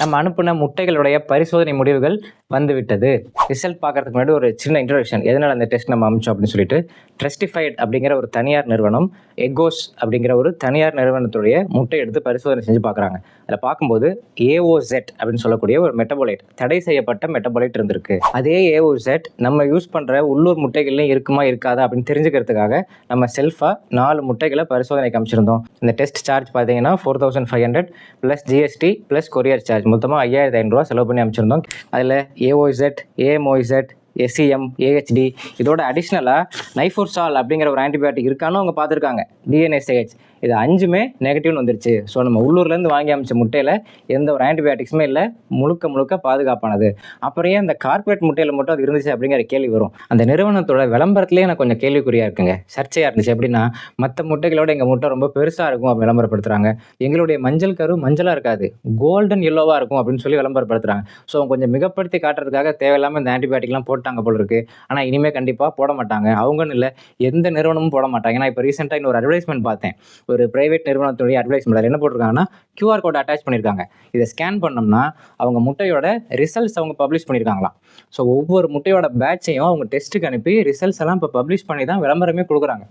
நம்ம அனுப்பின முட்டைகளுடைய பரிசோதனை முடிவுகள் வந்துவிட்டது. ரிசல்ட் பார்க்கறதுக்கு முன்னாடி ஒரு சின்ன இன்ட்ரடக்ஷன் எதனால் அந்த டெஸ்ட் நம்ம அமைச்சோம் அப்படின்னு சொல்லிட்டு ட்ரெஸ்டிஃபைட் அப்படிங்கிற ஒரு தனியார் நிறுவனம் எக்கோஸ் அப்படிங்கிற ஒரு தனியார் நிறுவனத்துடைய முட்டை எடுத்து பரிசோதனை செஞ்சு பார்க்குறாங்க. அதில் பார்க்கும்போது ஏஓசெட் அப்படின்னு சொல்லக்கூடிய ஒரு மெட்டபோலைட் தடை செய்யப்பட்ட மெட்டபோலைட் இருந்திருக்கு. அதே ஏஓசெட் நம்ம யூஸ் பண்ணுற உள்ளூர் முட்டைகள்லையும் இருக்குமா இருக்காதா அப்படின்னு தெரிஞ்சுக்கிறதுக்காக நம்ம செல்ஃபாக நாலு முட்டைகளை பரிசோதனைக்கு அமைச்சிருந்தோம். இந்த டெஸ்ட் சார்ஜ் பார்த்தீங்கன்னா four thousand five hundred plus GST plus courier charge மொத்தமாக ஐயாயிரத்தி ஐநூறுரூவா செலவு பண்ணி அமைச்சிருந்தோம். அதில் ஏஓஇசெட் ஏஎம்ஓஇசெட் எஸ்சிஎம் ஏஹெச்டி இதோட அடிஷ்னலாக நைஃபோர்சால் அப்படிங்கிற ஒரு ஆன்டிபயோட்டிக் இருக்கான்னு அவங்க பார்த்துருக்காங்க. டிஎன்எஸ்ஏஹெச் இது அஞ்சுமே நெகட்டிவ்னு வந்துருச்சு. ஸோ நம்ம உள்ளூர்லேருந்து வாங்கி அமைச்ச முட்டையில் எந்த ஒரு ஆன்டிபயோட்டிக்ஸுமே இல்லை. முழுக்க முழுக்க பாதுகாப்பானது. அப்புறம் ஏன் அந்த கார்பரேட் முட்டையில் மட்டும் அது இருந்துச்சு அப்படிங்கிற கேள்வி வரும். அந்த நிறுவனத்தோட விளம்பரத்துலேயே எனக்கு கொஞ்சம் கேள்விக்குறியாக இருக்குங்க. சர்ச்சையாக இருந்துச்சு எப்படின்னா மற்ற முட்டைகளோட எங்கள் முட்டை ரொம்ப பெருசாக இருக்கும் அப்படி விளம்பரப்படுத்துகிறாங்க எங்களுடைய மஞ்சள் கரு மஞ்சளாக இருக்காது. கோல்டன் எல்லோவாக இருக்கும் அப்படின்னு சொல்லி விளம்பரப்படுத்துகிறாங்க ஸோ அவங்க கொஞ்சம் மிகப்படுத்தி காட்டுறதுக்காக தேவையில்லாமல் இந்த ஆன்டிபயோட்டிக்லாம் போட்டாங்க போல இருக்குது ஆனால் இனிமேல் கண்டிப்பாக போட மாட்டாங்க. அவங்கன்னு இல்லை எந்த நிறுவனமும் போட மாட்டாங்க. நான் இப்போ ரீசெண்டாக இன்னொரு அட்வர்டைஸ்மெண்ட் பார்த்தேன். ஒரு பிரைவேட் நிறுவனத்துடைய அட்வர்டைஸ்மெண்ட் என்ன போட்டிருக்காங்கன்னா கியூஆர் கோட் அட்டாச் பண்ணியிருக்காங்க. இதை ஸ்கேன் பண்ணோம்னா அவங்க முட்டையோட ரிசல்ட்ஸ் அவங்க பப்ளிஷ் பண்ணியிருக்காங்களாம். ஸோ ஒவ்வொரு முட்டையோட பேட்சையும் அவங்க டெஸ்ட்டுக்கு அனுப்பி ரிசல்ட்ஸ் எல்லாம் இப்போ பப்ளிஷ் பண்ணி தான் விளம்பரமே கொடுக்குறாங்க.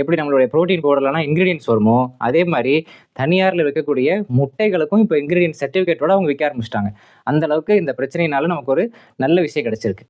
எப்படி நம்மளுடைய ப்ரோட்டீன் பவுடர்லாம் இன்க்ரீடியன்ஸ் வருமோ அதே மாதிரி தனியாரில் விற்கக்கூடிய முட்டைகளுக்கும் இப்போ இன்க்ரீடியன்ஸ் சர்டிஃபிகேட்டோட அவங்க விற்க ஆரம்பிச்சிட்டாங்க. அந்த அளவுக்கு இந்த பிரச்சனையினால நமக்கு ஒரு நல்ல விஷயம் கிடைச்சிருக்கு.